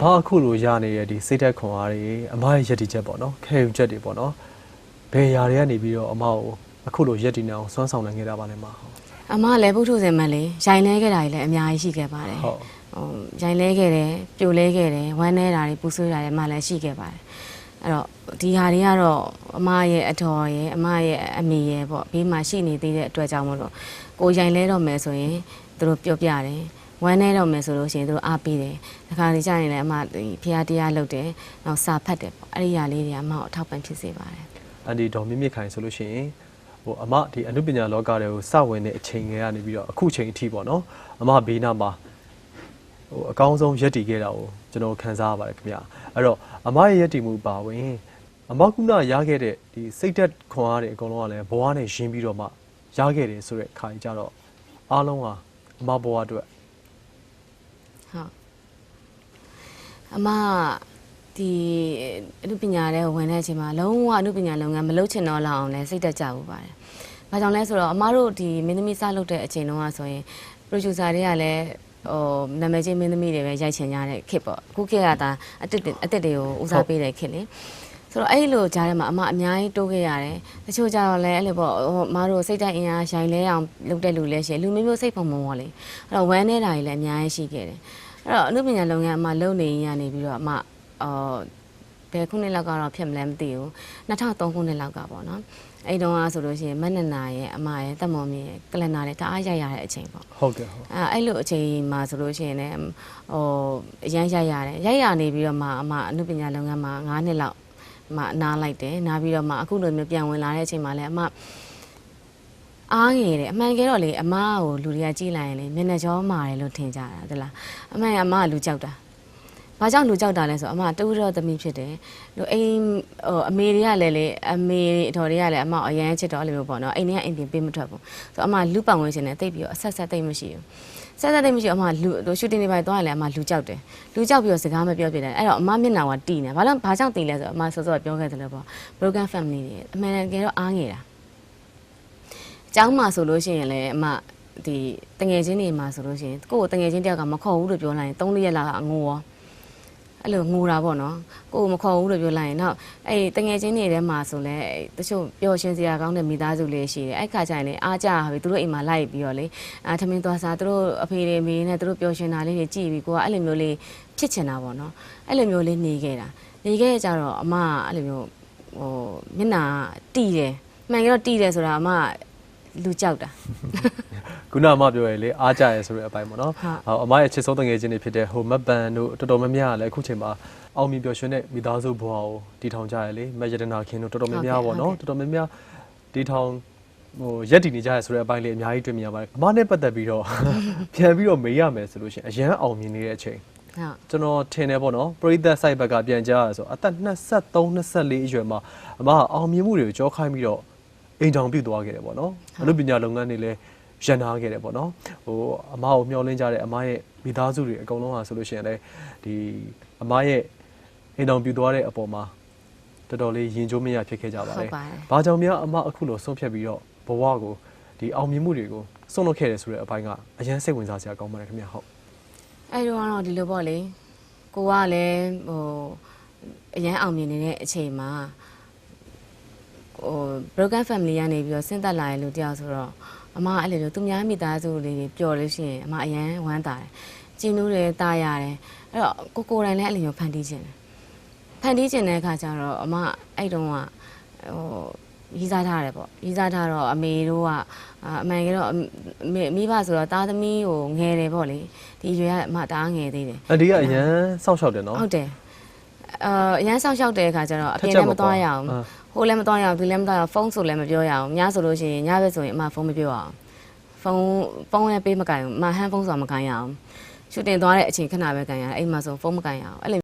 ဘာအခုလိုရနေတဲ့ဒီစိတ်သက်ခွန်အားတွေအမရဲ့ယက်တီချက်ပေါ့နော်ခဲယူချက်တွေပေါ့နော်ဘယ်ຢာတွေကနေပြီးတော့အမကိုအခုလိုယက်တီနေအောင်စွမ်းဆောင်နိုင်ခဲ့တာပါလဲမဟုတ်အမကလည်းပုထုဇဉ်မန်လေရိုင်လဲခဲ့တာကြီးလည်းအများကြီးရှိခဲ့ပါတယ်ဟုတ်ဟိုရိုင်လဲခဲ့တယ်ပြိုလဲခဲ့တယ်ဝမ်းနေတာတွေပူဆွေးတာတွေအမလည်းရှိခဲ့ပါတယ်အဲ့တော့ဒီဟာတွေကတော့အမရဲ့အတော်ရဲ့အမရဲ့အမေရဲ့ပေါ့ဘေးမှာရှိနေသေးတဲ့အတွက်ကြောင့်မလို့ကိုရိုင်လဲတော့မယ်ဆိုရင်သူတို့ပြောပြတယ် ဝမ်းနေတော့မယ်ဆိုလို့ရှိရင်သူတို့အားပေးတယ်။ဒါခါလေးကြာရင်လည်းအမဒီဖျားတရားလုပ်တယ်။နောက်စာဖတ်တယ်ပေါ့။အဲ့ဒီຢာလေးတွေကအမကိုအထောက်ပံ့ဖြစ်စေပါတယ်အန်ဒီဒေါ်မြင့်မြင့်ခိုင်ဆိုလို့ရှိရင်ဟိုအမဒီအနုပညာလောကတွေကိုစဝင်တဲ့အချိန်ငယ်ကနေပြီးတော့အခုချိန်အထိပေါ့နော်အမဘေးနားမှာဟိုအကောင်းဆုံးယက်တီခဲ့တာကိုကျွန်တော်ခံစားရပါတယ်ခင်ဗျအဲ့တော့အမရဲ့ယက်တီမှုပါဝင်အမကုနာရခဲ့တဲ့ဒီစိတ်သက်ခွန်အားတွေအကုန်လုံးကလည်းဘဝနဲ့ရင်းပြီးတော့မှရခဲ့တယ်ဆိုတဲ့ခါကြီးကြတော့အားလုံးဟာအမဘဝအတွက်။ ဟုတ်။အမဒီအနုပညာတဲ့ဝင်တဲ့အချိန်မှာလုံးဝအနုပညာလုပ်ငန်းမလုပ်ချင်တော့လောက်အောင်လဲစိတ်တက်ကြဘူးပါတယ်။ဘာကြောင့်လဲဆိုတော့အမတို့ဒီမင်းသမီးစလုပ်တဲ့အချိန်တုန်းကဆိုရင် producer တွေကလည်းဟိုနာမည်ကြီးမင်းသမီးတွေပဲရိုက်ချင်ကြတဲ့ခစ်ပေါ့အခုခစ်ကဒါအစ်စ်တွေအစ်စ်တွေကိုဦးစားပေးတဲ့ခစ်လေဆိုတော့အဲ့ဒီလိုကြားထဲမှာအမအများကြီးတိုးခဲ့ရတယ်တချို့ကြတော့လည်းအဲ့လိုပေါ့ဟိုအမတို့စိတ်တိုင်းအင်အားရိုင်လဲအောင်လုပ်တဲ့လူလည်းရှိတယ်လူမျိုးမျိုးစိတ်ပုံပုံပေါ့လေအဲ့တော့ဝမ်းနေတာတွေလည်းအများကြီးရှိခဲ့တယ် အဲ့တော့အနုပညာလုပ်ငန်းအမလုပ်နေရင်ရနေပြီးတော့အမအော်ဘယ်ခုနှစ်လောက်ကတော့ဖြစ်မလဲမသိဘူး2003ခုနှစ်လောက်ကပေါ့နော်အဲ့တုန်းကဆိုလို့ရှိရင်မက်နနာရဲ့အမရဲ့တက်မော်မြေရဲ့ကလန်နာရဲ့တအားရိုက်ရတဲ့အချိန်ပေါ့ဟုတ်ကဲ့ဟုတ်အဲအဲ့လိုအချိန်မှာဆိုလို့ရှိရင်လည်းဟိုအရန်ရိုက်ရတယ်ရိုက်ရနေပြီးတော့မှအမအနုပညာလုပ်ငန်းမှာ9နှစ်လောက်မှနားလိုက်တယ်နားပြီးတော့မှအခုလိုမျိုးပြန်ဝင်လာတဲ့အချိန်မှာလည်းအမ အားငယ်တယ်အမှန်ကယ်တော့လေအမကိုလူတွေကကြည့်လိုက်ရင်လေမျက်နှာကြောမာတယ်လို့ထင်ကြတာသလားအမှန်ကအမကလူကြောက်တာဘာကြောင့်လူကြောက်တာလဲဆိုတော့အမတူတော့သမီးဖြစ်တယ်လူအိမ်ဟိုအမေတွေကလည်းလေအမေအတော်တွေကလည်းအမကိုအရန်ချစ်တော့အဲ့လိုမျိုးပေါ့နော်အိမ်ထဲကအိမ်ပြင်ပေးမထွက်ဘူးဆိုတော့အမလူပောင်ဝင်ရှင်နဲ့တိတ်ပြီးတော့အဆက်ဆက်တိတ်မရှိဘူးဆက်ဆက်တိတ်မရှိဘူးအမလူဟိုရှူတင်နေပါသွားရင်လည်းအမလူကြောက်တယ်လူကြောက်ပြီးတော့စကားမပြောပြတယ်အဲ့တော့အမမျက်နှာကတီးနေဘာလို့ဘာကြောင့်တီးလဲဆိုတော့အမစောစောကပြောခဲ့တယ်လို့ပေါ့ broken family တွေအမှန်တကယ်တော့အားငယ်တာ ကျောင်းမှာဆိုလို့ရှိရင်လည်းအမဒီတငယ်ချင်းတွေမှာဆိုလို့ရှိရင်ကိုယ့်ကိုတငယ်ချင်းတယောက်ကမခေါ်ဘူးလို့ပြောလိုက်ရင်၃ရက်လာငိုရောအဲ့လိုငိုတာပေါ့နော်ကိုယ်မခေါ်ဘူးလို့ပြောလိုက်ရင်နောက်အဲ့တငယ်ချင်းတွေထဲမှာဆိုလဲတချို့ပျော်ရွှင်စရာကောင်းတဲ့မိသားစုလေးရှိတယ်အဲ့ခါကျရင်လည်းအားကြပါပြီသူတို့အိမ်မှာလိုက်ပြီးတော့လေအာထမင်းသွားစားသူတို့အဖေတွေမိနဲ့သူတို့ပျော်ရွှင်တာလေးတွေကြည့်ပြီးကိုကအဲ့လိုမျိုးလေးဖြစ်ချင်တာပေါ့နော်အဲ့လိုမျိုးလေးနေခဲ့တာနေခဲ့ကြတော့အမကအဲ့လိုမျိုးဟိုမျက်နာတီးတယ်မှန်ကတော့တီးတယ်ဆိုတာအမ လူကြောက်တာ ခုနအမပြောရလေအားကြရဲဆိုတဲ့အပိုင်းပေါ့နော်ဟုတ် ဟောအမရဲ့ချစ်ဆုံးတငယ်ချင်းတွေဖြစ်တဲ့ဟိုမက်ပန်တို့တော်တော်များများကလည်းအခုချိန်မှာအောင်မြင်ပျော်ရွှင်တဲ့မိသားစုဘဝကိုတည်ထောင်ကြရလေမက်ရတနာခင်တို့တော်တော်များများပေါ့နော်တော်တော်များများတည်ထောင်ဟိုရက်တည်နေကြရဆိုတဲ့အပိုင်းလေးအများကြီးတွေ့မြင်ရပါတယ်အမနဲ့ပတ်သက်ပြီးတော့ ပြန်ပြီးတော့မေးရမယ်ဆိုလို့ရှိရင်အရန်အောင်မြင်နေတဲ့အချိန် ဟုတ် ကျွန်တော်ထင်တယ်ပေါ့နော်ပရိသတ် site ဘက်ကပြန်ကြားရဆိုအသက်23 24အရွယ်မှာအမကအောင်မြင်မှုတွေကိုကြောခိုင်းပြီးတော့ အိမ်တောင်ပြုတ်သွားခဲ့တယ်ပေါ့နော်အလုပ်ပညာလုပ်ငန်းတွေလည်းရန်နာခဲ့တယ်ပေါ့နော်ဟိုအမကိုမျှော်လင့်ကြတဲ့အမရဲ့မိသားစုတွေအကုန်လုံးဟာဆိုလို့ရှိရင်လည်းဒီအမရဲ့အိမ်တောင်ပြုတ်သွားတဲ့အပေါ်မှာတော်တော်လေးရင်ကျိုးမရဖြစ်ခဲ့ကြပါဟုလေတ်ပါတယ်။ဘာကြောင့်များအမအခုလိုဆုံးဖြတ်ပြီးတော့ဘဝကိုဒီအောင်မြင်မှုတွေကိုဆုံးလုပ်ခဲ့တယ်ဆိုတဲ့အပိုင်းကအရန်စိတ်ဝင်စားစရာကောင်းပါတယ်ခင်ဗျာဟုတ်အဲ့တော့ကတော့ဒီလိုပေါ့လေကိုကလည်းဟိုအရန်အောင်မြင်နေတဲ့အချိန်မှာ ဟို broken family ကနေပြီးတော့ဆင်းသက်လာရလို့တယောက်ဆိုတော့အမကအဲ့လိုမျိုးသူများမိသားစုလေးတွေပျော်လို့ရှိရင်အမအရန်ဝမ်းသာတယ်ကျင်းလို့တယ်တာရတယ်အဲ့တော့ကိုကိုယ်တိုင်လည်းအဲ့လိုမျိုးဖန်တီးခြင်းတယ်ဖန်တီးကျင်တဲ့အခါကျတော့အမအဲ့တုန်းကဟိုရီးစားထားတယ်ပေါ့ရီးစားထားတော့အမေတို့ကအအမှန်ကတော့အမေမိဘဆိုတော့သားသမီးကိုငယ်တယ်ပေါ့လေဒီရွယ်ကအမတအားငယ်သေးတယ်။အန်ဒီကအရန်စောင့်ရှောက်တယ်နော်ဟုတ်တယ်အာအရန်ဆောင်ရှောက်တဲ့အခါကျတော့အပြင်ထက်ချက်လည်းမသွားရမအောင်ပေါ့အာ ဟိုလည်းမသွားရအောင်ဒီလည်းမသွားရအောင်ဖုန်းဆိုလည်းမပြောရအောင်ညဆိုလို့ရှိရင်ညဘက်ဆိုရင်အမဖုန်းမပြောအောင်ဖုန်းဖုန်းလည်းပေးမကန်ဘူးအမဟန်ဖုန်းဆိုတာမကန်ရအောင်ရှူတင်သွားတဲ့အချိန်ခဏပဲကန်ရတယ်အိမ်မှာဆိုဖုန်းမကန်ရအောင်အဲ့လို